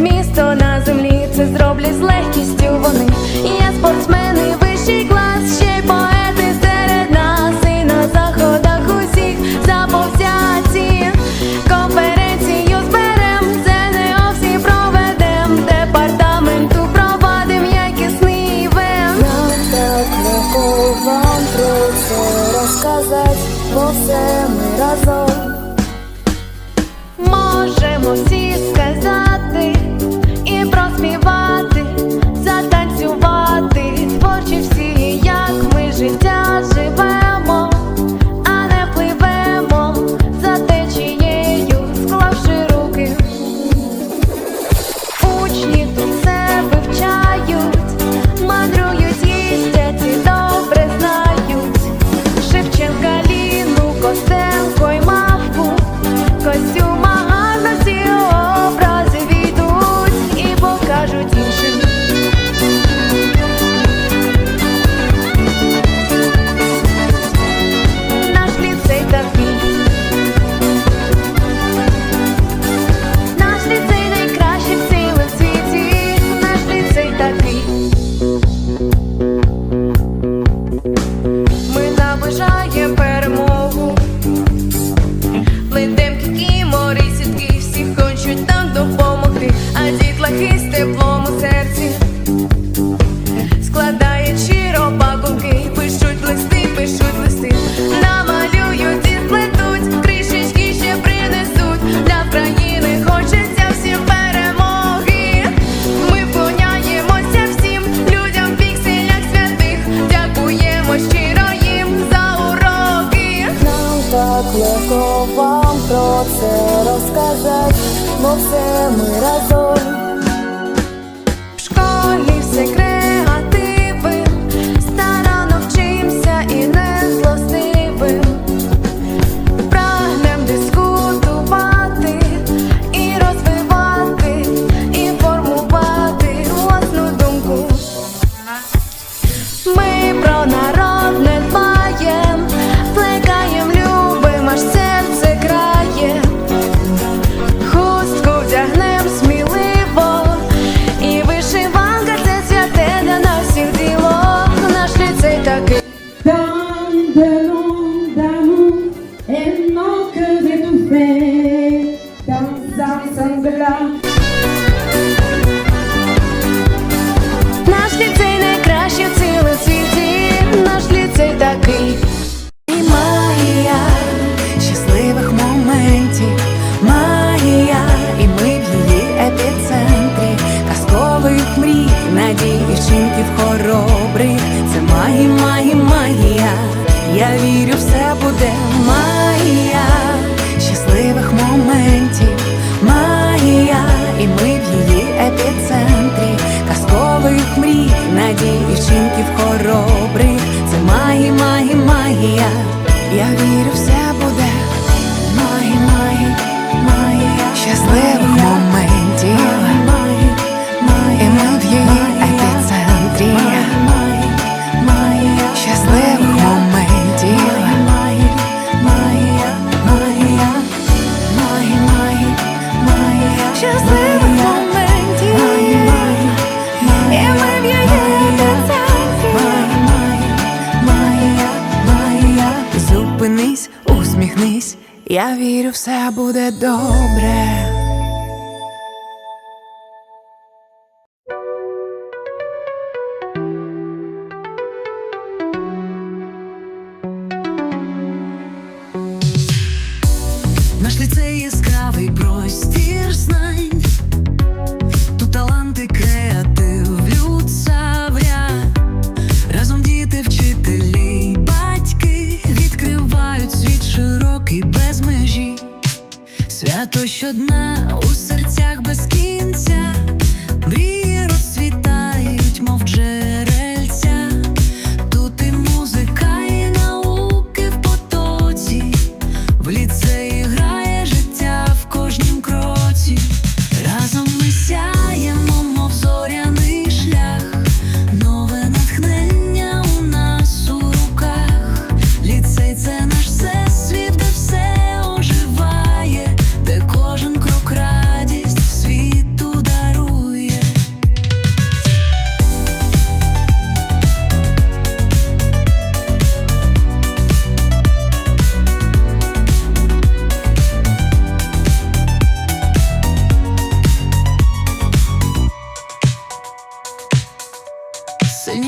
місто на землі це зроблять з легкістю. це розказати, бо все ми разом. дівчинків хоробрих, це магі, магі, магія, я вірю, все буде магія, щасливих моментів, магія, і ми в її епіцентрі, казкових мрій, надій дівчинків хоробрих, це магі, магі, магія, я вірю все. Я вірю, все буде добре. Наш ліцей яскравий простір знань. широкий без межі, свято щодна у серцях без кінця.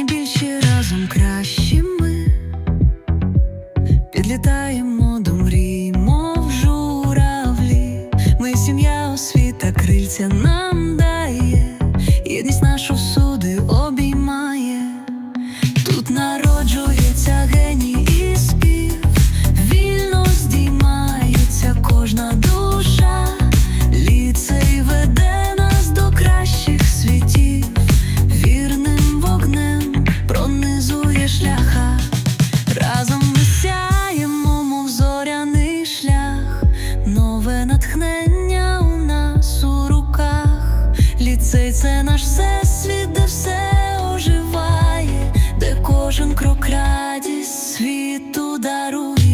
більші разом кращі ми підлітаємо до мрій, мов журавлі, ми сім'я освіта крильця. Це наш всесвіт, де все оживає, де кожен крок радість світу дарує.